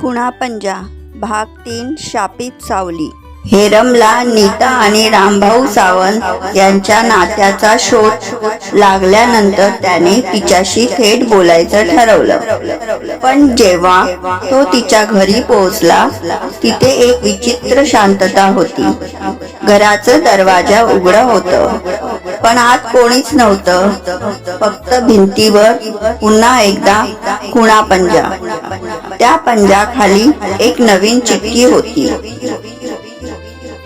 खुणा पंजा भाग तीन शापित सावली. हेरमला नीता आणि रामभाऊ सावंत यांच्या नात्याचा शोध लागल्यानंतर त्याने तिच्याशी थेट बोलायचं ठरवलं. पण जेव्हा तो तिच्या घरी पोहोचला तिथे एक विचित्र शांतता होती. घराचं दरवाजा उघड होतं. पण आत कोणीच नव्हतं. फक्त भिंतीवर पुन्हा एकदा खुणा पंजा. त्या पंजाखाली एक नवीन चिठ्ठी होती.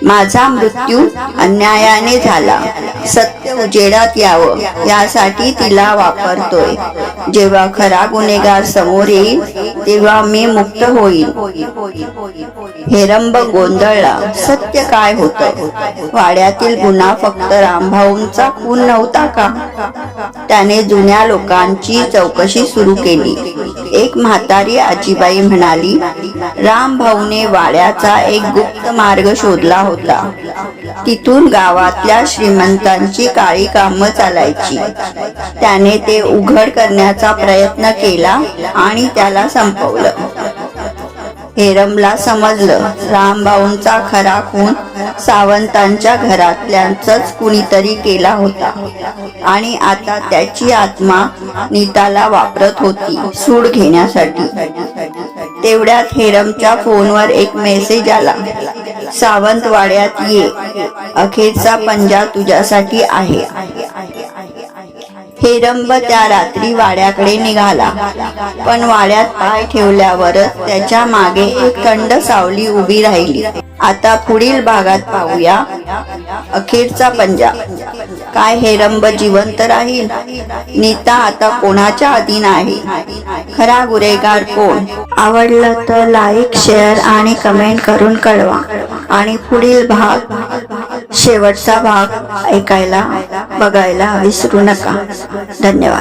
माझा मृत्यू अन्यायाने झाला. सत्य उजेडात यावं यासाठी तिला वापरतोय. जेव्हा खरा गुन्हेगार समोर येईल तेव्हा मी मुक्त होईल. हेरंब गोंधळला. सत्य काय होतं? वाड्यातील गुन्हा फक्त रामभाऊंचा खून नव्हता का? त्याने जुन्या लोकांची चौकशी सुरू केली. एक म्हातारी आजीबाई म्हणाली रामभाऊने वाड्याचा एक गुप्त मार्ग शोधला होता. तिथून गावातल्या श्रीमंतांची काळी कामं चालायची. त्याने ते उघड करण्याचा प्रयत्न केला आणि त्याला संपवलं. हेरमला समजलं. रामभाऊंचा खरा खून सावंतांच्या घरातल्यांचाच कुणीतरी केला होता. आणि आता त्याची आत्मा नीताला वापरत होती सूड घेण्यासाठी. तेवढ्यात हेरमच्या फोनवर एक मेसेज आला. सावंतवाड्यात ये. अखेरचा पंजा तुझ्यासाठी आहे. हेरंब त्या रात्री वाड्याकडे निघाला. पण वाड्यात पाय ठेवल्यावरच त्याच्यामागे एक थंड सावली उभी राहिली. आता पुढील भागात पाहूया. अखेरचा पंजा. काय हेरंब जिवंत राहील? नीता आता कोणाच्या अधीन आहे? खरा गुन्हेगार कोण? आवडलं तर लाईक शेअर आणि कमेंट करून कळवा. आणि पुढील भाग शेवटचा भाग ऐकायला बघायला विसरू नका. धन्यवाद.